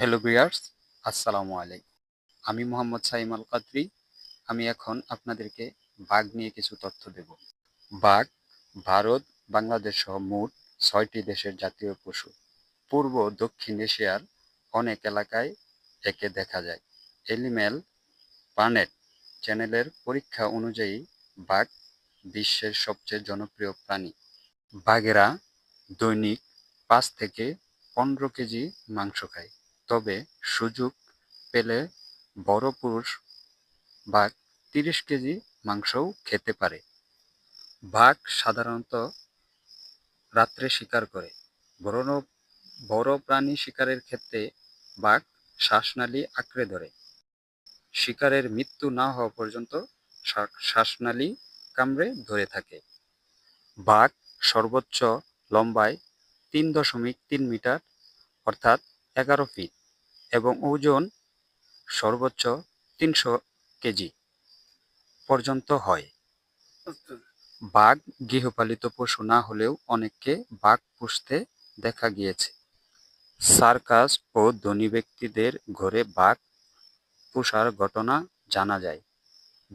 Hello বিয়ার্স আসসালামু আলাইকুম আমি মোহাম্মদ সাইম আল কাদরি আমি এখন আপনাদেরকে বাঘ নিয়ে কিছু তথ্য দেব। বাঘ ভারত, বাংলাদেশ সহ মোট ছয়টি দেশের জাতীয় পশু। পূর্ব দক্ষিণ এশিয়ার অনেক এলাকায় একে দেখা যায়। এলিমেল প্ল্যানেট চ্যানেলের পরীক্ষা অনুযায়ী বাঘ বিশ্বের সবচেয়ে জনপ্রিয় প্রাণী। বাঘেরা দৈনিক পাঁচ থেকে পনেরো কেজি মাংস খায়। তবে সুযোগ পেলে বড় পুরুষ বাঘ তিরিশ কেজি মাংসও খেতে পারে। বাঘ সাধারণত রাত্রে শিকার করে। বড় বড় প্রাণী শিকারের ক্ষেত্রে বাঘ শ্বাসনালী আঁকড়ে ধরে। শিকারের মৃত্যু না হওয়া পর্যন্ত শ্বাস- শ্বাসনালী কামড়ে ধরে থাকে। বাঘ সর্বোচ্চ লম্বায় তিন দশমিক তিন মিটার, অর্থাৎ এগারো ফিট। এবং ওজন সর্বোচ্চ তিনশো কেজি পর্যন্ত হয়। বাঘ গৃহপালিত পশু না হলেও অনেককে বাঘ পুষতে দেখা গিয়েছে। সার্কাস ও ধনী ব্যক্তিদের ঘরে বাঘ পোষার ঘটনা জানা যায়।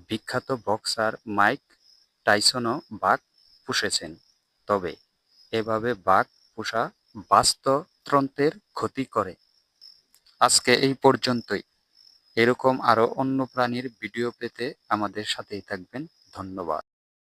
বিখ্যাত বক্সার মাইক টাইসনও বাঘ পুষেছেন। তবে এভাবে বাঘ পোষা বাস্তুতন্ত্রের ক্ষতি করে। আজকে এই পর্যন্তই। এরকম আরও অন্য প্রাণীর ভিডিও পেতে আমাদের সাথেই থাকবেন। ধন্যবাদ।